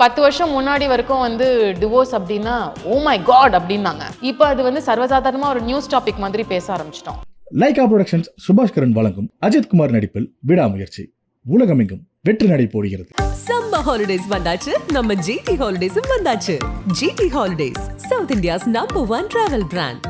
பத்து வருஷம் முன்னாடி வரைக்கும் வந்து டிவோர்ஸ் அப்படின்னா ஓ மை காட் அப்படின்னாங்க. இப்போ அது வந்து சர்வசாதாரணமாக ஒரு நியூஸ் டாபிக் மாதிரி பேச ஆரம்பிச்சிட்டோம். லைகா புரொடக்ஷன்ஸ் சுபாஷ்கரன் வழங்கும் அஜித் குமார் நடிப்பில் விடாமுயற்சி. உலகமெங்கும் வெற்றி நடை போடுகிறது. சம்மர் ஹாலிடேஸ் வந்தாச்சு. நம்ம ஜிடி ஹாலிடேஸும் வந்தாச்சு. GT holidays South India's number one travel brand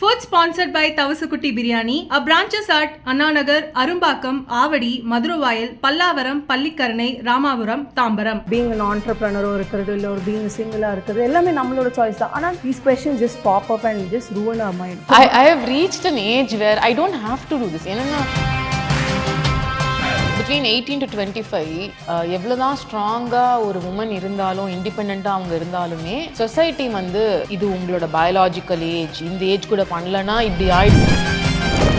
Food sponsored by Tavasukutti Biryani, a branches at Annanagar, Arumbakam, Avadi, Maduravayal, Pallavaram, Pallikkaranai, Ramapuram, Tambaram. Being an entrepreneur இருக்கிறது இல்லை ஒரு பீங் சிங்கிளாக இருக்கிறது எல்லாமே நம்மளோட சாய்ஸ் தான் ஆனால் these question just pop up and just ruin our mind I I have reached an age where I don't have to do this என்னன்னா between eighteen to twenty five எவ்வளோதான் ஸ்ட்ராங்காக ஒரு உமன் இருந்தாலும் இண்டிபெண்ட்டாக அவங்க இருந்தாலுமே சொசைட்டி வந்து இது உங்களோட பயாலாஜிக்கல் ஏஜ் இந்த ஏஜ் கூட பண்ணலன்னா இப்படி ஆயிடும்.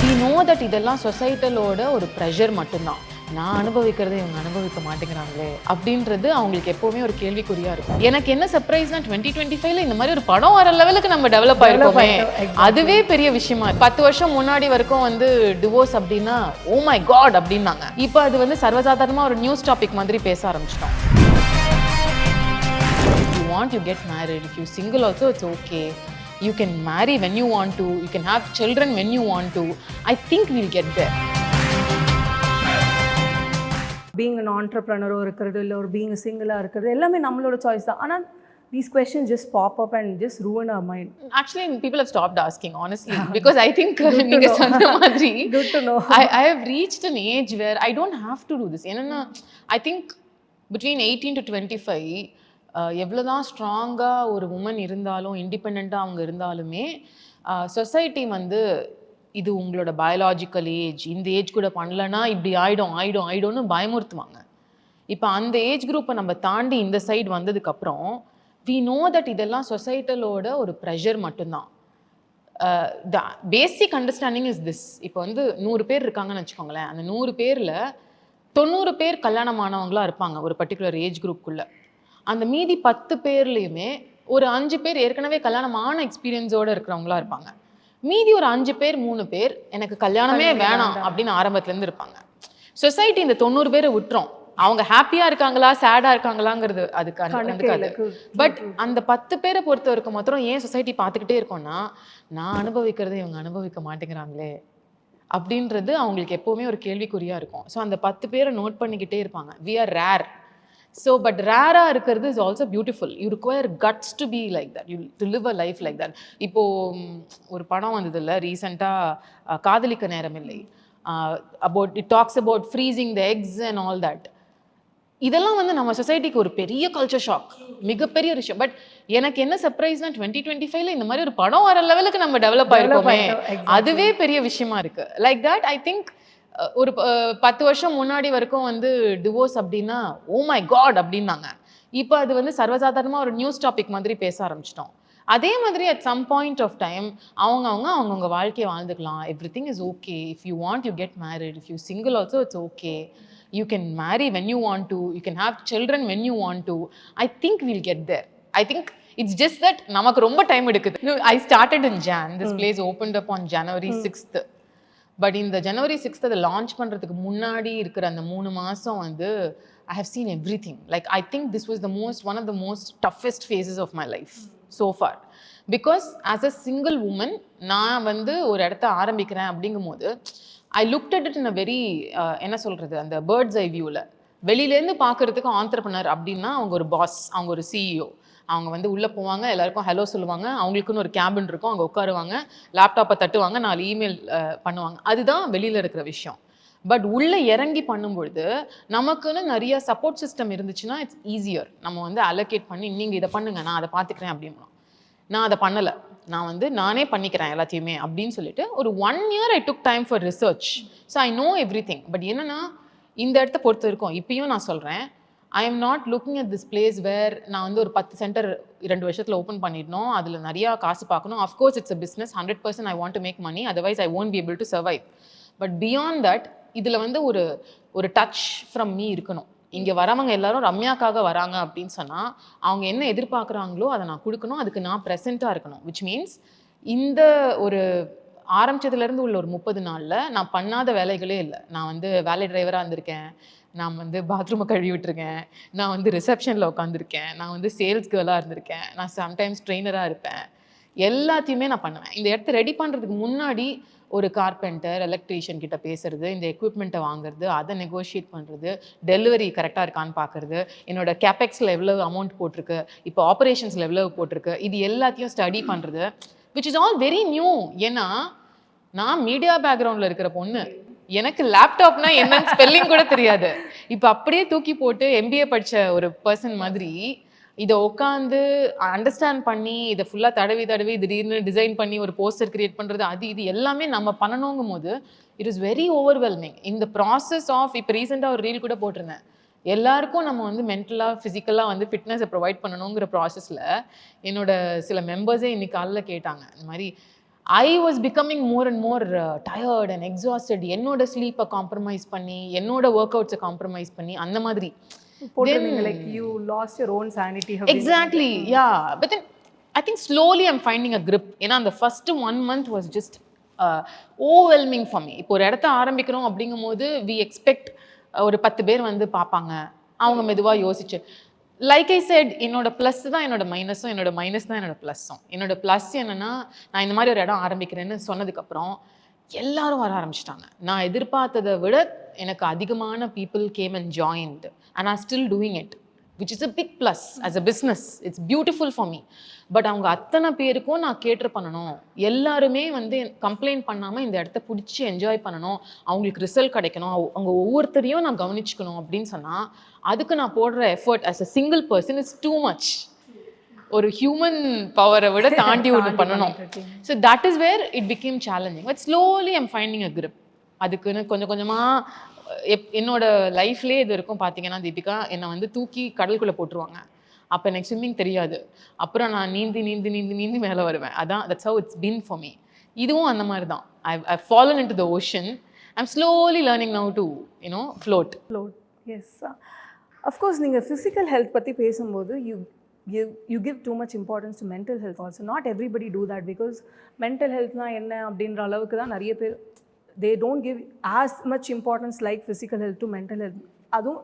வி நோ தட் இதெல்லாம் சொசைட்டலோட ஒரு ப்ரெஷர் மட்டும்தான். நான் அனுபவிக்கிறதை இவங்க அனுபவிக்க மாட்டேங்கிறாங்களே அப்படின்றது அவங்களுக்கு எப்பவுமே ஒரு கேள்விக்குறியா இருக்கும். எனக்கு என்ன சர்ப்ரைஸ்னா டுவெண்ட்டி டுவெண்ட்டி ஃபைவ்ல இந்த மாதிரி ஒரு படம் வர லெவலுக்கு நம்ம டெவலப் ஆயிருக்கோமே. அதுவே பெரிய விஷயமா. பத்து வருஷம் முன்னாடி வரைக்கும் வந்து டிவோர்ஸ் அப்படின்னா ஓ மை காட் அப்படின்னாங்க. இப்போ அது வந்து சர்வசாதாரணமா ஒரு நியூஸ் டாபிக் மாதிரி பேச ஆரம்பிச்சிட்டோம். You want you get married. If you single also it's okay. You can marry when you want to. You can have children when you want to. I think we'll get there. Being an entrepreneur இருக்கிறது இல்லை ஒரு being சிங்கிளாக இருக்கிறது எல்லாமே நம்மளோட choice தான் ஆனால் these question just pop up and just ruin our mind actually people have stopped asking honestly because i think நீங்க சொன்ன மாதிரி Good to know. I, I have reached an age where I don't have to do this. I think between 18 to 25 uh, எவ்வளோதான் ஸ்ட்ராங்காக ஒரு woman இருந்தாலும் இண்டிபெண்ட்டாக அவங்க இருந்தாலுமே சொசைட்டி வந்து இது உங்களோட பயாலாஜிக்கல் ஏஜ் இந்த ஏஜ் கூட பண்ணலன்னா இப்படி ஆயிடும் ஆயிடும் ஆயிடும்னு பயமுறுத்துவாங்க. இப்போ அந்த ஏஜ் குரூப்பை நம்ம தாண்டி இந்த சைடு வந்ததுக்கப்புறம் வி நோ தட் இதெல்லாம் சொசைட்டலோட ஒரு ப்ரெஷர் மட்டும்தான். The basic understanding is this இப்போ வந்து நூறு பேர் இருக்காங்கன்னு வச்சுக்கோங்களேன். அந்த நூறு பேரில் தொண்ணூறு பேர் கல்யாணமானவங்களா இருப்பாங்க ஒரு பர்டிகுலர் ஏஜ் குரூப்புக்குள்ள அந்த மீதி பத்து பேர்லேயுமே ஒரு அஞ்சு பேர் ஏற்கனவே கல்யாணமான எக்ஸ்பீரியன்ஸோடு இருக்கிறவங்களா இருப்பாங்க. மீதி ஒரு அஞ்சு பேர் மூணு பேர் எனக்கு கல்யாணமே வேணாம் அப்படின்னு ஆரம்பத்துலேருந்து இருப்பாங்க. சொசைட்டி இந்த தொண்ணூறு பேரை விட்டுரும். அவங்க ஹாப்பியா இருக்காங்களா சேடா இருக்காங்களாங்கிறது அதுக்கு கண்டுக்காது. பட் அந்த பத்து பேரை பொறுத்த வரைக்கும் மாத்திரம் ஏன் சொசைட்டி பார்த்துக்கிட்டே இருக்கோம்னா நான் அனுபவிக்கிறதை இவங்க அனுபவிக்க மாட்டேங்கிறாங்களே அப்படின்றது அவங்களுக்கு எப்போவுமே ஒரு கேள்விக்குறியா இருக்கும். ஸோ அந்த பத்து பேரை நோட் பண்ணிக்கிட்டே இருப்பாங்க. We are rare so but ரேராக இருக்கிறது is also beautiful you require guts to be like that you to live a life like that இப்போ ம், ஒரு படம் வந்தது இல்லை ரீசெண்டாக காதலிக்க நேரம் இல்லை. About it talks about freezing the eggs and all that இதெல்லாம் வந்து நம்ம சொசைட்டிக்கு ஒரு பெரிய கல்ச்சர் ஷாக் மிகப்பெரிய ஒரு விஷயம் பட் எனக்கு என்ன சர்ப்ரைஸ்னா டுவெண்ட்டி டுவெண்ட்டி ஃபைவ்ல இந்த மாதிரி ஒரு படம் வர லெவலுக்கு நம்ம டெவலப் ஆயிருக்கோமே. அதுவே பெரிய விஷயமா இருக்கு. லைக் தட் ஐ திங்க் ஒரு பத்து வருஷம் முன்னாடி வரைக்கும் வந்து டிவோர்ஸ் அப்படின்னா ஓ மை காட் அப்படின்னாங்க. இப்போ அது வந்து சர்வசாதாரணமாக ஒரு நியூஸ் டாபிக் மாதிரி பேச ஆரம்பிச்சிட்டோம். அதே மாதிரி at some point of time அவங்கவுங்க அவங்கவுங்க வாழ்க்கையை வாழ்ந்துக்கலாம். Everything is okay if you want you get married if you single also it's okay you can marry when you want to you can have children when you want to I think will get there I think it's just that நமக்கு ரொம்ப time எடுக்குது. I started in Jan this place open up on January sixth but இந்த January sixth அதை launch பண்ணுறதுக்கு முன்னாடி இருக்கிற அந்த மூணு மாதம் வந்து I have seen everything like I think this was the most one of the most toughest phases of my life so far because as a single woman நான் வந்து ஒரு இடத்த ஆரம்பிக்கிறேன் அப்படிங்கும்போது I look at it in a very என்ன சொல்கிறது அந்த birds ஐ வியூவில் வெளியிலேருந்து பார்க்கறதுக்கு ஆண்டர்பனர் அப்படின்னா அவங்க ஒரு பாஸ் அவங்க ஒரு சிஇஓ அவங்க வந்து உள்ளே போவாங்க எல்லாருக்கும் ஹலோ சொல்லுவாங்க. அவங்களுக்குன்னு ஒரு கேபின் இருக்கும் அங்கே உட்காருவாங்க. லேப்டாப்பை தட்டுவாங்க நாலு இமெயில் பண்ணுவாங்க. அதுதான் வெளியில் இருக்கிற விஷயம். பட் உள்ளே இறங்கி பண்ணும்பொழுது நமக்குன்னு நிறைய சப்போர்ட் சிஸ்டம் இருந்துச்சுன்னா இட்ஸ் ஈஸியர் நம்ம வந்து அலோகேட் பண்ணி நீங்கள் இதை பண்ணுங்கள் நான் அதை பார்த்துக்கிறேன் அப்படின்னா நான் அதை பண்ணலை. நான் வந்து நானே பண்ணிக்கிறேன் எல்லாத்தையுமே அப்படின்னு சொல்லிட்டு ஒரு one year I took time for research so I know everything but என்னென்னா இந்த இடத்த பொறுத்த இருக்கும் இப்பயும் நான் சொல்கிறேன் I am not looking at this place where நான் வந்து ஒரு பத்து சென்டர் ரெண்டு வருஷத்தில் ஓப்பன் பண்ணிடணும். அதில் நிறையா காசு பார்க்கணும். Of course it's a business hundred percent I want to make money otherwise I won't be able to survive but beyond that இதில் வந்து ஒரு ஒரு டச் ஃப்ரம் மீ இருக்கணும். இங்கே வரவங்க எல்லாரும் ரம்யாக்காக வராங்க அப்படின்னு சொன்னால் அவங்க என்ன எதிர்பார்க்குறாங்களோ அதை நான் கொடுக்கணும். அதுக்கு நான் ப்ரெசென்ட்டாக இருக்கணும். விச் மீன்ஸ் இந்த ஒரு ஆரம்பிச்சதுலேருந்து உள்ள ஒரு முப்பது நாளில் நான் பண்ணாத வேலைகளே இல்லை. நான் வந்து வேலை டிரைவராக இருந்திருக்கேன். நான் வந்து பாத்ரூமை கழுவி விட்டுருக்கேன். நான் வந்து ரிசப்ஷனில் உட்காந்துருக்கேன் நான் வந்து சேல்ஸ் கேர்லாக இருந்திருக்கேன். நான் சம்டைம்ஸ் ட்ரெயினராக இருப்பேன். எல்லாத்தையுமே நான் பண்ணுவேன். இந்த இடத்த ரெடி பண்ணுறதுக்கு முன்னாடி ஒரு கார்பெண்டர் எலக்ட்ரீஷியன் கிட்ட பேசுறது இந்த எக்யூப்மெண்ட்டை வாங்குறது அதை நெகோஷியேட் பண்ணுறது டெலிவரி கரெக்டாக இருக்கான்னு பார்க்குறது என்னோட கேபெக்ஸில் எவ்வளவு அமௌண்ட் போட்டிருக்கு இப்போ ஆப்ரேஷன்ஸில் எவ்வளவு போட்டிருக்கு இது எல்லாத்தையும் ஸ்டடி பண்ணுறது which is all very new ஏன்னா நான் மீடியா பேக்ரவுண்டில் இருக்கிற பொண்ணு. எனக்கு லேப்டாப்னா என்னன்னு ஸ்பெல்லிங் கூட தெரியாது. இப்போ அப்படியே தூக்கி போட்டு எம்பிஏ படித்த ஒரு பர்சன் மாதிரி இதை உட்காந்து அண்டர்ஸ்டாண்ட் பண்ணி இதை ஃபுல்லாக தடவி தடவி திடீர்னு டிசைன் பண்ணி ஒரு போஸ்டர் கிரியேட் பண்ணுறது அது இது எல்லாமே நம்ம பண்ணணுங்கும் போது இட் இஸ் வெரி ஓவர்வெல்மிங் இந்த ப்ராசஸ் ஆஃப் இப்போ ரீசெண்டாக ஒரு ரீல் கூட போட்டிருந்தேன். எல்லாருக்கும் நம்ம வந்து மென்டலாக ஃபிசிக்கலாக வந்து ஃபிட்னஸை ப்ரொவைட் பண்ணணுங்கிற ப்ராசஸில் என்னோட சில மெம்பர்ஸே இன்னைக்கு காலைல கேட்டாங்க. இந்த மாதிரி I was becoming more and more tired and exhausted என்னோட ஸ்லீப்பை காம்ப்ரமைஸ் பண்ணி என்னோட ஒர்க் அவுட்ஸை காம்ப்ரமைஸ் பண்ணி அந்த மாதிரி. Exactly yeah but then I think slowly I'm finding a grip. ஏன்னா அந்த first one month was just overwhelming for me இப்போ ஒரு இடத்த ஆரம்பிக்கிறோம் அப்படிங்கும் போது வி எக்ஸ்பெக்ட் ஒரு பத்து பேர் வந்து பார்ப்பாங்க. அவங்க மெதுவாக யோசிச்சு. லைக் ஐ செட் என்னோட ப்ளஸ் தான் என்னோட மைனஸும் என்னோட மைனஸ் தான் என்னோட ப்ளஸ்ஸும் என்னோட ப்ளஸ் என்னன்னா நான் இந்த மாதிரி ஒரு இடம் ஆரம்பிக்கிறேன்னு சொன்னதுக்கப்புறம் எல்லாரும் வர ஆரம்பிச்சிட்டாங்க. நான் எதிர்பார்த்ததை விட எனக்கு அதிகமான people came and joined and are still doing it which is a big plus as a business it's beautiful for me but அவங்க அத்தனை பேருக்கும் நான் கேட்டர் பண்ணணும். எல்லாருமே வந்து கம்ப்ளைண்ட் பண்ணாமல் இந்த இடத்த பிடிச்சி என்ஜாய் பண்ணணும். அவங்களுக்கு ரிசல்ட் கிடைக்கணும். அவங்க- ஒவ்வொருத்தரையும் நான் கவனிச்சுக்கணும் அப்படின்னு சொன்னால் அதுக்கு நான் போடுற effort as a single person is too much ஒரு ஹியூமன் பவரை விட தாண்டி ஒன்று பண்ணணும். So that is where it became challenging but slowly I'm finding a grip. அதுக்குன்னு கொஞ்சம் கொஞ்சமாக எப் என்னோட லைஃப்லேயே இது இருக்கும். பார்த்தீங்கன்னா தீபிகா என்னை வந்து தூக்கி கடலுக்குள்ளே போட்டுருவாங்க. அப்போ எனக்கு ஸ்விம்மிங் தெரியாது. அப்புறம் நான் நீந்தி நீந்தி நீந்தி நீந்தி மேலே வருவேன். அதான் that's how it's been for me இதுவும் அந்த மாதிரி தான் I I fallen into the ocean I'm slowly learning now to you know float float yes of course நீங்கள் ஃபிசிக்கல் ஹெல்த் பற்றி பேசும்போது you give you give too much importance to mental health also not everybody do that because mental ஹெல்த்னா என்ன அப்படின்ற அளவுக்கு தான் நிறைய பேர் they don't give as much importance like physical health to mental health அதுவும்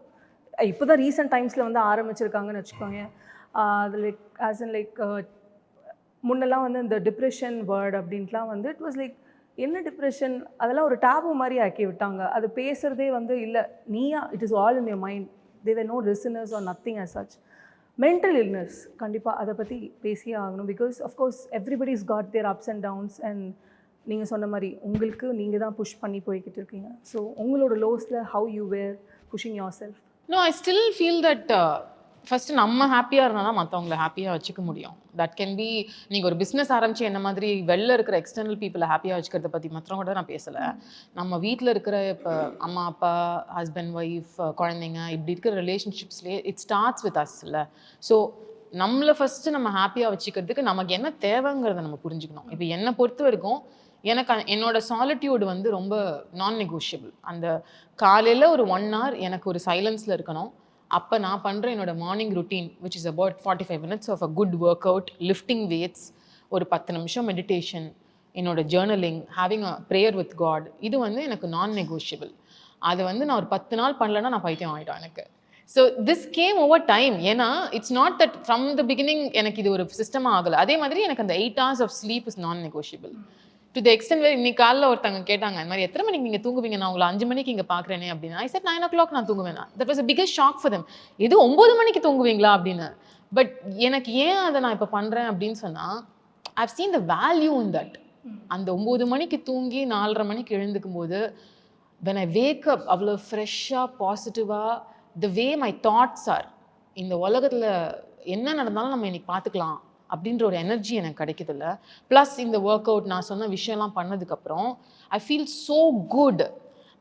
இப்போ தான் ரீசெண்ட் டைம்ஸில் வந்து ஆரம்பிச்சிருக்காங்கன்னு வச்சுக்கோங்க அது லைக் ஆஸ் இன் லைக் முன்னெல்லாம் வந்து இந்த டிப்ரெஷன் வேர்ட் அப்படின்ட்டுலாம் வந்து இட் வாஸ் லைக் என்ன டிப்ரெஷன் அதெல்லாம் ஒரு டேபு மாதிரி ஆக்கி விட்டாங்க. அது பேசுகிறதே வந்து இல்லை. நீயா? It is all in your mind there no reasons are nothing as such mental illness கண்டிப்பாக அதை பற்றி பேசியே ஆகணும். Because of course everybody is got their ups and downs and நீங்கள் சொன்ன மாதிரி உங்களுக்கு நீங்கள் தான் புஷ் பண்ணி போய்கிட்டு இருக்கீங்க. ஸோ உங்களோட லோஸில் how you were pushing yourself no I still feel that first நம்ம ஹாப்பியாக இருந்தால் தான் மற்றவங்கள ஹாப்பியாக வச்சுக்க முடியும். தட் கேன் பி நீங்கள் ஒரு பிஸ்னஸ் ஆரம்பிச்சு என்ன மாதிரி வெளில இருக்கிற எக்ஸ்டர்னல் பீப்புளை ஹாப்பியாக வச்சுக்கிறத பற்றி மற்றவங்க கூட நான் பேசலை. நம்ம வீட்டில் இருக்கிற இப்போ அம்மா அப்பா ஹஸ்பண்ட் ஒய்ஃப் குழந்தைங்க இப்படி இருக்கிற ரிலேஷன்ஷிப்ஸ்லேயே இட் ஸ்டார்ட்ஸ் வித் அஸ் இல்லை. ஸோ நம்மளை ஃபஸ்ட்டு நம்ம ஹாப்பியாக வச்சுக்கிறதுக்கு நமக்கு என்ன தேவைங்கிறத நம்ம புரிஞ்சுக்கணும். இப்போ என்னை பொறுத்த வரைக்கும் எனக்கு என்னோட சாலிட்யூடு வந்து ரொம்ப நான் நெகோஷியபிள் அந்த காலையில் ஒரு ஒன் ஹவர் எனக்கு ஒரு சைலன்ஸில் இருக்கணும். அப்போ நான் பண்ணுற என்னோட morning routine which is about forty five minutes of a good workout lifting weights ஒரு பத்து நிமிஷம் மெடிடேஷன் என்னோட journaling having a prayer with God இது வந்து எனக்கு நான் நெகோஷியபிள் அது வந்து நான் ஒரு பத்து நாள் பண்ணலன்னா நான் பைத்தியம் ஆகிடும் எனக்கு. So this came over time ஏன்னா it's not that from the beginning எனக்கு இது ஒரு சிஸ்டமாக ஆகலை. அதே மாதிரி எனக்கு அந்த eight hours of sleep is non negotiable to the extent வேறு இன்னைக்கு காலைல ஒருத்தவங்க கேட்டாங்க இந்த மாதிரி எத்தனை மணிக்கு நீங்கள் தூங்குவீங்க? நான் உங்களை அஞ்சு மணிக்கு இங்கே பார்க்குறேனே அப்படின்னா I sir nine o'clock நான் தூங்குவேன் that was a biggest shock for them இது ஒம்பது மணிக்கு தூங்குவீங்களா? அப்படின்னு. பட் எனக்கு ஏன் அதை நான் இப்போ பண்ணுறேன் அப்படின்னு சொன்னால் I've seen the value in that அந்த ஒம்பது மணிக்கு தூங்கி நாலரை மணிக்கு எழுந்துக்கும் போது வென் ஐ வேக்கப் அவ்வளோ ஃப்ரெஷ்ஷாக பாசிட்டிவாக the way my thoughts are இந்த உலகத்தில் என்ன நடந்தாலும் நம்ம இன்னைக்கு பார்த்துக்கலாம் அப்படின்ற ஒரு எனர்ஜி எனக்கு கிடைக்குதுல்ல. ப்ளஸ் இந்த ஒர்க் அவுட் நான் சொன்ன விஷயம்லாம் பண்ணதுக்கப்புறம் I feel so good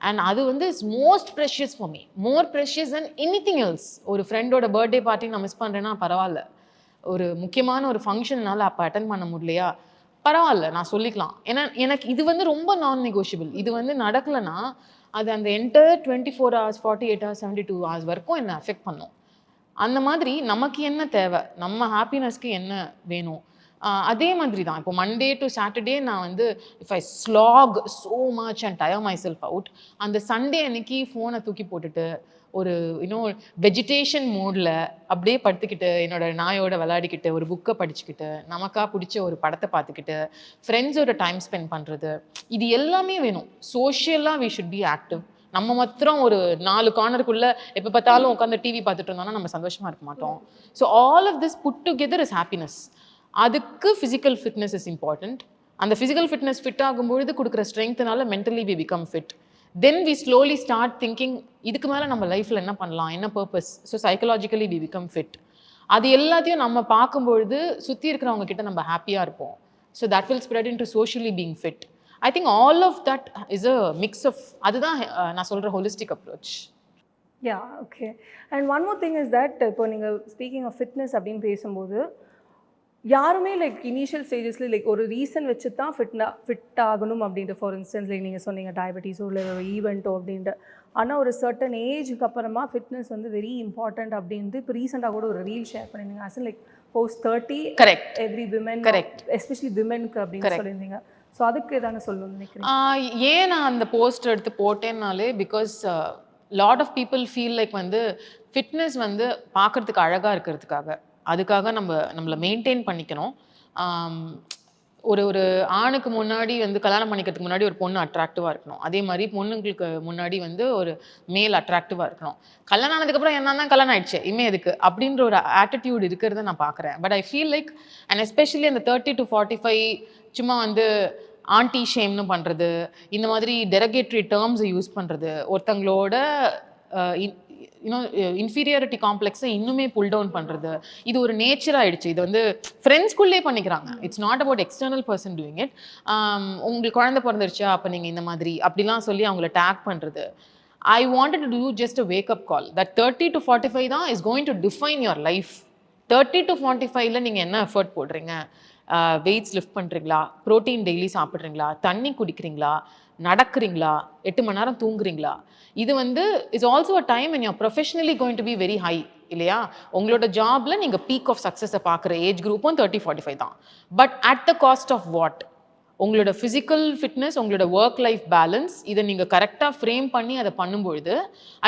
and அது வந்து is most precious for me more precious and anything else ஒரு ஃப்ரெண்டோட பர்த்டே பார்ட்டி நான் மிஸ் பண்ணுறேன்னா பரவாயில்ல. ஒரு முக்கியமான ஒரு ஃபங்க்ஷன்னால அப்போ அட்டன் பண்ண முடியலையா? பரவாயில்ல நான் சொல்லிக்கலாம். ஏன்னா எனக்கு இது வந்து ரொம்ப நான் நெகோஷியபிள் இது வந்து நடக்கலைன்னா அது அந்த entire twenty four hours forty eight hours seventy two hours வரைக்கும் என்னை அஃபெக்ட் பண்ணும். அந்த மாதிரி நமக்கு என்ன தேவை? நம்ம ஹாப்பினஸ்க்கு என்ன வேணும்? அதே மாதிரி தான் இப்போ மண்டே டு சாட்டர்டே நான் வந்து if I slog so much and tire myself out அந்த சண்டே அன்னைக்கு ஃபோனை தூக்கி போட்டுட்டு ஒரு இன்னும் வெஜிடேஷன் மோடில் அப்படியே படுத்துக்கிட்டு என்னோட நாயோட விளையாடிக்கிட்டு ஒரு புக்கை படிச்சுக்கிட்டு நமக்காக பிடிச்ச ஒரு படத்தை பார்த்துக்கிட்டு ஃப்ரெண்ட்ஸோட டைம் ஸ்பெண்ட் பண்ணுறது இது எல்லாமே வேணும். சோஷியலாக வி ஷுட் பி ஆக்டிவ் நம்ம மாத்திரம் ஒரு நாலு கார்னருக்குள்ள எப்போ பார்த்தாலும் உட்காந்து டிவி பார்த்துட்டு இருந்தோம்னா நம்ம சந்தோஷமா இருக்க மாட்டோம். So all of this put together is happiness அதுக்கு ஃபிசிக்கல் ஃபிட்னஸ் இஸ் இம்பார்ட்டண்ட் அந்த ஃபிசிக்கல் ஃபிட்னஸ் ஃபிட் ஆகும்பொழுது கொடுக்குற ஸ்ட்ரென்த்னால mentally we become fit then we slowly start thinking இதுக்கு மேலே நம்ம லைஃப்பில் என்ன பண்ணலாம்? என்ன purpose so psychologically we become fit அது எல்லாத்தையும் நம்ம பார்க்கும்பொழுது சுற்றி இருக்கிறவங்க கிட்ட நம்ம ஹாப்பியாக இருப்போம். So that will spread into socially being fit I think all of that is a mix of அதுதான் நான் சொல்கிற holistic approach yeah okay and one more thing is that இப்போ நீங்கள் ஸ்பீக்கிங் ஆஃப் ஃபிட்னஸ் அப்படின்னு பேசும்போது யாருமே லைக் இனிஷியல் ஸ்டேஜஸ்ல like ஒரு ரீசன் வச்சு தான் ஃபிட்னா ஃபிட் ஆகணும் அப்படின்ட்டு ஃபார் இன்ஸ்டன்ஸ் லைக் நீங்கள் சொன்னீங்க டயபெட்டிஸோ இல்லை ஒரு ஈவெண்ட்டோ அப்படின்ட்டு. ஆனால் ஒரு சர்டன் ஏஜுக்கு அப்புறமா ஃபிட்னஸ் வந்து வெரி இம்பார்ட்டன்ட் அப்படின்ட்டு இப்போ ரீசெண்டாக கூட ஒரு ரீல் ஷேர் பண்ணியிருந்தீங்க. As like post thirty correct every women Correct. Especially விமென்க்கு அப்படின்னு. சொல்லியிருந்தீங்க. ஸோ அதுக்கு எதான சொல்லணும்னு நினைக்கிறேன் ஏன் நான் அந்த போஸ்ட் எடுத்து போட்டேன்னாலே because lot of people feel like வந்து ஃபிட்னஸ் வந்து பார்க்கறதுக்கு அழகாக இருக்கிறதுக்காக. அதுக்காக நம்ம நம்மளை மெயின்டைன் பண்ணிக்கணும். ஒரு ஒரு ஆணுக்கு முன்னாடி வந்து கல்யாணம் பண்ணிக்கிறதுக்கு முன்னாடி ஒரு பொண்ணு அட்ராக்டிவாக இருக்கணும். அதே மாதிரி பொண்ணுங்களுக்கு முன்னாடி வந்து ஒரு மேல் அட்ராக்டிவாக இருக்கணும். கல்யாணம் ஆனதுக்கப்புறம் என்ன தான் கல்யாணம் ஆயிடுச்சு. இமே எதுக்கு? அப்படின்ற ஒரு ஆட்டிடியூட் இருக்கிறத நான் பார்க்குறேன். But I feel like and especially அந்த தேர்ட்டி டு ஃபார்ட்டி ஃபைவ் சும்மா வந்து ஆன்டி ஷேம்னு பண்ணுறது இந்த மாதிரி டெரகேட்ரி டேர்ம்ஸை யூஸ் பண்ணுறது ஒருத்தங்களோட இன்னும் இன்ஃபீரியாரிட்டி காம்ப்ளெக்ஸை இன்னுமே புல் டவுன் பண்ணுறது இது ஒரு நேச்சர் ஆகிடுச்சு இது வந்து ஃப்ரெண்ட்ஸ்குள்ளே பண்ணிக்கிறாங்க. It's not about external person doing it உங்களுக்கு குழந்தை பிறந்துருச்சா அப்போ நீங்கள் இந்த மாதிரி அப்படிலாம் சொல்லி அவங்கள டேக் பண்ணுறது I wanted to do just a wake up call that thirty to forty five தான் is going to define your life thirty to forty ஃபைவ்ல நீங்கள் என்ன எஃபர்ட் போடுறீங்க? வெயிட்ஸ் லிஃப்ட் பண்ணுறீங்களா ப்ரோட்டீன் டெய்லி சாப்பிட்றீங்களா? தண்ணி குடிக்கிறீங்களா? நடக்கிறீங்களா? எட்டு மணி நேரம் தூங்குறீங்களா? இது வந்து is also a time in your professionally going to be very high இல்லையா? உங்களோட ஜாப்ல நீங்கள் பீக் ஆஃப் சக்ஸஸை பார்க்குற ஏஜ் குரூப்பும் தேர்ட்டி ஃபார்ட்டி ஃபைவ் தான். But at the cost of what உங்களோட ஃபிசிக்கல் ஃபிட்னஸ் உங்களோட ஒர்க் லைஃப் பேலன்ஸ் இதை நீங்கள் கரெக்டாக ஃப்ரேம் பண்ணி அதை பண்ணும்பொழுது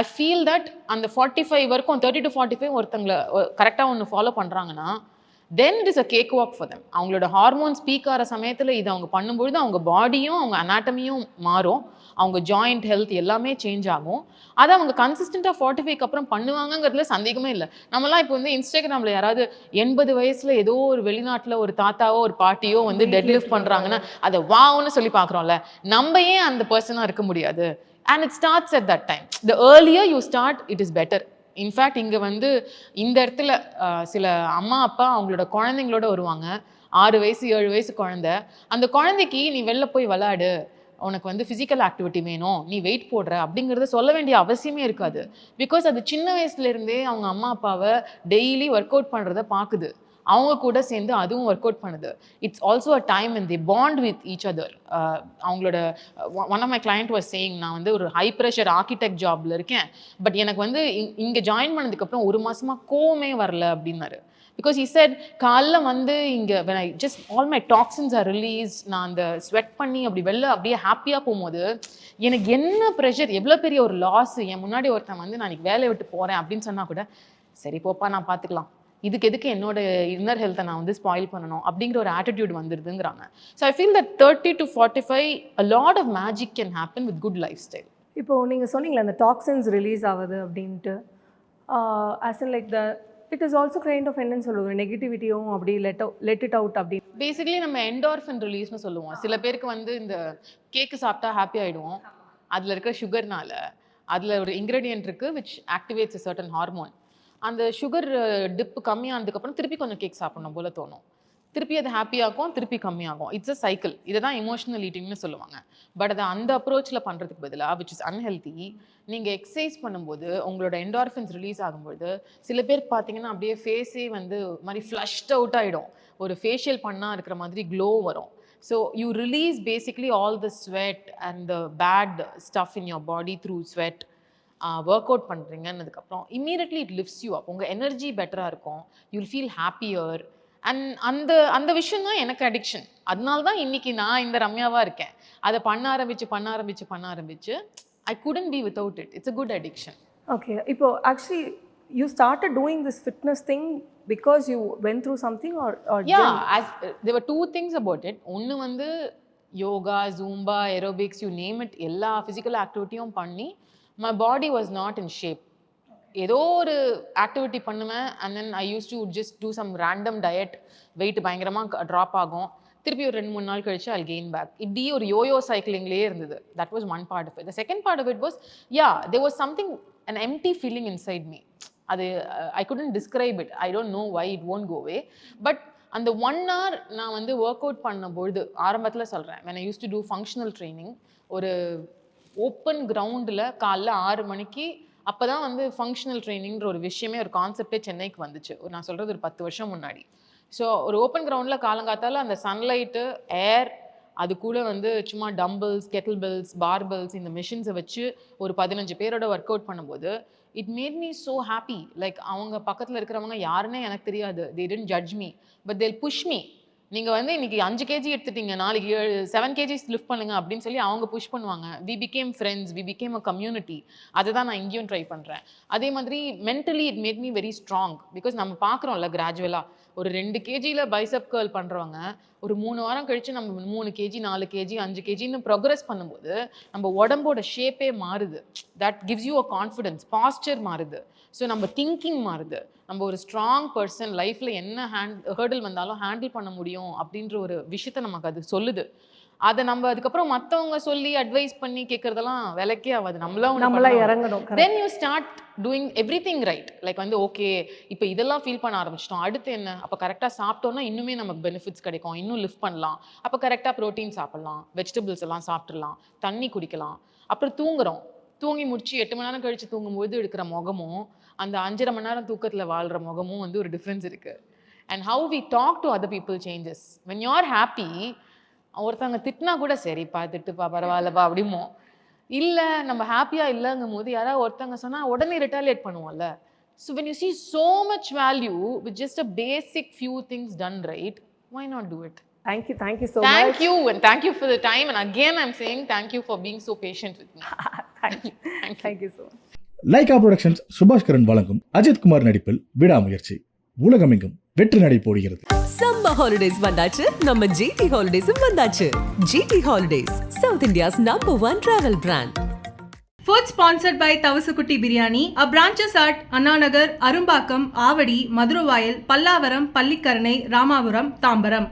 ஐ ஃபீல் தட் அந்த ஃபார்ட்டி ஃபைவ் வரைக்கும் தேர்ட்டி டு ஃபார்ட்டி ஃபைவ் ஒருத்தங்களை கரெக்டாக ஒன்று ஃபாலோ பண்ணுறாங்கன்னா then it is a cake walk for them அவங்களோட ஹார்மோன்ஸ் பீக் ஆகிற சமயத்தில் இது அவங்க பண்ணும்பொழுது அவங்க பாடியும் அவங்க அனாட்டமியும் மாறும். அவங்க ஜாயிண்ட் ஹெல்த் எல்லாமே சேஞ்ச் ஆகும். அதை அவங்க கன்சிஸ்டண்ட்டாக ஃபார்ட்டி ஃபைவ்க்கு அப்புறம் பண்ணுவாங்கங்கிறதுல சந்தேகமே இல்லை. நம்மலாம் இப்போ வந்து இன்ஸ்டாகிராமில் யாராவது எண்பது வயசில் ஏதோ ஒரு வெளிநாட்டில் ஒரு தாத்தாவோ ஒரு பாட்டியோ வந்து டெட் லிஃப்ட் பண்ணுறாங்கன்னா அதை வாவுன்னு சொல்லி பார்க்குறோம்ல நம்ம ஏன் அந்த பர்சனாக இருக்க முடியாது? And it starts at that time the earlier you start it is better in fact இங்கே வந்து இந்த இடத்துல சில அம்மா அப்பா அவங்களோட குழந்தைங்களோட வருவாங்க. ஆறு வயசு ஏழு வயசு குழந்தை. அந்த குழந்தைக்கு நீ வெளில போய் விளாடு உனக்கு வந்து ஃபிசிக்கல் ஆக்டிவிட்டி வேணும். நீ வெயிட் போடுற. அப்படிங்கிறத சொல்ல வேண்டிய அவசியமே இருக்காது. பிகாஸ் அது சின்ன வயசுலேருந்தே அவங்க அம்மா அப்பாவை டெய்லி ஒர்க் அவுட் பண்ணுறத பார்க்குது. அவங்க கூட சேர்ந்து அதுவும் ஒர்க் அவுட் பண்ணுது. It's also a time in the bond with each other அவங்களோட one of my client was saying நான் வந்து ஒரு ஹை ப்ரெஷர் ஆர்கிடெக்ட் ஜாப்ல இருக்கேன். பட் எனக்கு வந்து இங்கே ஜாயின் பண்ணதுக்கப்புறம் ஒரு மாசமா கோவமே வரல அப்படின்னாரு. பிகாஸ் இ said காலைல வந்து இங்கே when I just all my toxins are நான் அந்த ஸ்வெட் பண்ணி அப்படி வெளில அப்படியே ஹாப்பியாக போகும்போது எனக்கு என்ன ப்ரெஷர் எவ்வளோ பெரிய ஒரு லாஸ் என் முன்னாடி ஒருத்தன் வந்து நான் இன்னைக்கு வேலையை விட்டு போகிறேன் அப்படின்னு சொன்னால் கூட சரி போப்பா நான் பார்த்துக்கலாம் இதுக்கு எதுக்கு என்னோட இன்னர் ஹெல்த்தை நான் வந்து ஸ்பாயில் பண்ணணும் அப்படிங்கிற ஒரு attitude வந்துடுதுங்கிறாங்க so I feel that thirty to forty five a lot of magic can happen with good life style இப்போ நீங்கள் சொன்னீங்களே அந்த டாக்ஸின்ஸ் ரிலீஸ் ஆகுது அப்படின்ட்டு. As in like the it is also kind of என்னன்னு சொல்லுவோம் நெகட்டிவிட்டியும் அப்படி லெட் லெட் இட் அவுட் அப்படி. பேசிக்கலி நம்ம என்டார்ஃபின் ரிலீஸ்னு சொல்லுவோம். சில பேருக்கு வந்து இந்த கேக்கு சாப்பிட்டா ஹாப்பி ஆயிடுவோம். அதில் இருக்க சுகர்னால அதில் ஒரு இன்க்ரீடியன்ட் இருக்கு விச் ஆக்டிவேட்ஸ் சர்டன் ஹார்மோன் அந்த சுகர் டிப்பு கம்மியானதுக்கப்புறம் திருப்பி கொஞ்சம் கேக் சாப்பிடணும் போல தோணும். திருப்பி அது ஹாப்பியாகும் திருப்பி கம்மியாகும். இட்ஸ் அ சைக்கிள் இதை தான் இமோஷனல் ஈட்டிங்னு சொல்லுவாங்க. பட் அதை அந்த அப்ரோச்சில் பண்ணுறதுக்கு பதிலாக விச் இஸ் அன்ஹெல்தி நீங்கள் எக்ஸசைஸ் பண்ணும்போது உங்களோட என்டார்ஃபின்ஸ் ரிலீஸ் ஆகும்போது சில பேர் பார்த்தீங்கன்னா அப்படியே ஃபேஸே வந்து மாதிரி ஃப்ளஷ்ட் அவுட் ஆகிடும் ஒரு ஃபேஷியல் பண்ணால் இருக்கிற மாதிரி க்ளோ வரும். So you release basically all the sweat and the bad stuff in your body through sweat work out பண்ணுறீங்கன்னதுக்கப்புறம் immediately it lifts you up உங்கள் எனர்ஜி பெட்டராக இருக்கும். யூல் ஃபீல் ஹாப்பியர் அண்ட் அந்த அந்த விஷயம் தான் எனக்கு அடிக்ஷன் அதனால தான் இன்னைக்கு நான் இந்த ரம்யாவா இருக்கேன். அதை பண்ண ஆரம்பிச்சு பண்ண ஆரம்பிச்சு பண்ண ஆரம்பிச்சு I couldn't be without it it's a good addiction okay இப்போ actually you started doing this fitness thing because you went through something or yeah there were two things about it. ஒன்று வந்து yoga Zumba aerobics you name it எல்லா physical ஆக்டிவிட்டியும் பண்ணி my body was not in shape ஏதோ ஒரு activity பண்ணுவேன் and then I use to just do some random diet weight பயங்கரமாக drop ஆகும். திருப்பி ஒரு ரெண்டு மூணு நாள் கழிச்சு அல் கெயின் பேக் இப்படி ஒரு யோயோ சைக்கிளிங்லேயே இருந்தது. That was one part of it the second part of it was yeah they was something an empty feeling inside me அது I couldn't describe it I don't know why it won't go away but அந்த one hour நான் வந்து work out பண்ணும்பொழுது ஆரம்பத்தில் சொல்கிறேன் when I use to do functional training ஒரு open கிரவுண்டில் காலைல ஆறு மணிக்கு அப்போ தான் வந்து ஃபங்க்ஷனல் ட்ரைனிங்ன்ற ஒரு விஷயமே ஒரு கான்செப்டே சென்னைக்கு வந்துச்சு. ஒரு நான் சொல்கிறது ஒரு பத்து வருஷம் முன்னாடி. ஸோ ஒரு ஓப்பன் கிரவுண்டில் காலங்காத்தால அந்த சன்லைட்டு ஏர் அது கூட வந்து சும்மா டம்பிள்ஸ் கெட்டில் பெல்ஸ் பார்பல்ஸ் இந்த மிஷின்ஸை வச்சு ஒரு பதினஞ்சு பேரோட ஒர்க் அவுட் பண்ணும்போது it made me so happy like அவங்க பக்கத்தில் இருக்கிறவங்க யாருன்னே எனக்கு தெரியாது. They tend judge me but they'll push me நீங்கள் வந்து இன்னைக்கு அஞ்சு கேஜி எடுத்துட்டீங்க நாளைக்கு ஏழு செவன் கேஜிஸ் லிஃப்ட் பண்ணுங்க அப்படின்னு சொல்லி அவங்க புஷ் பண்ணுவாங்க. We became friends we became a community அதை தான் நான் இங்கேயும் ட்ரை பண்ணுறேன் அதே மாதிரி mentally it made me very strong because நம்ம பார்க்குறோம்ல கிராஜுவலாக ஒரு ரெண்டு கேஜியில் பைசப் கேர்ள் பண்ணுறவங்க ஒரு மூணு வாரம் கழித்து நம்ம மூணு கேஜி நாலு கேஜி அஞ்சு கேஜின்னு ப்ரோக்ரஸ் பண்ணும்போது நம்ம உடம்போட ஷேப்பே மாறுது. That gives you a confidence posture மாறுது. ஸோ நம்ம திங்கிங் மாறுது. நம்ம ஒரு ஸ்ட்ராங் பர்சன் லைஃப்பில் என்ன ஹேண்ட் ஹேர்டில் வந்தாலும் ஹேண்டில் பண்ண முடியும் அப்படின்ற ஒரு விஷயத்த நமக்கு அது சொல்லுது. அதை நம்ம அதுக்கப்புறம் மற்றவங்க சொல்லி அட்வைஸ் பண்ணி கேட்குறதெல்லாம் விலைக்கே ஆகாது. நம்மளா ஒண்ணு நம்மளா. இறங்கணும். Then you start doing every thing right like வந்து ஓகே இப்போ இதெல்லாம் ஃபீல் பண்ண ஆரம்பிச்சிட்டோம். அடுத்து என்ன? அப்போ கரெக்டாக சாப்பிட்டோம்னா இன்னுமே நமக்கு பெனிஃபிட்ஸ் கிடைக்கும். இன்னும் லிஃப்ட் பண்ணலாம். அப்போ கரெக்டாக ப்ரோட்டீன் சாப்பிடலாம். வெஜிடபிள்ஸ் எல்லாம் சாப்பிட்றலாம் தண்ணி குடிக்கலாம். அப்புறம் தூங்குறோம். தூங்கி முடிச்சு எட்டு மணி நேரம் கழிச்சு தூங்கும்போது இருக்கிற முகமும் அந்த அஞ்சரை மணி நேரம் தூக்கத்தில் வாழ்கிற முகமும் வந்து ஒரு டிஃப்ரென்ஸ் இருக்குது and how we talk to other people changes when you are happy ஒருத்தவங்க திட்டினா கூட சரிப்பா திட்டுப்பா பரவாயில்லப்பா அப்படிமோ இல்லை நம்ம ஹாப்பியாக இல்லைங்கும் போது யாராவது ஒருத்தவங்க சொன்னால் உடனே ரிட்டாலியேட் பண்ணுவோம்ல so when you see so much value with just a basic few things done right why not do it Thank you, thank you so thank much. you and thank you for the time and again i'm saying thank you for being so patient with me thank you. Thank you so much. Lyca Productions Subaskaran வழங்கும் அஜித்குமார் நடிப்பில் விடாமுயற்சி உலகமெங்கும் வெற்றி நடை போடுகிறது summer holidays வந்தாச்சு நம்ம GT ஹாலிடேஸும் வந்தாச்சு GT holidays South India's number one travel brand Food sponsored by Tavasukutti Biryani, a branches at Annanagar, Arumbakam, Avadi, Maduravayal, Pallavaram, Pallikkaranai, Ramapuram, Tambaram.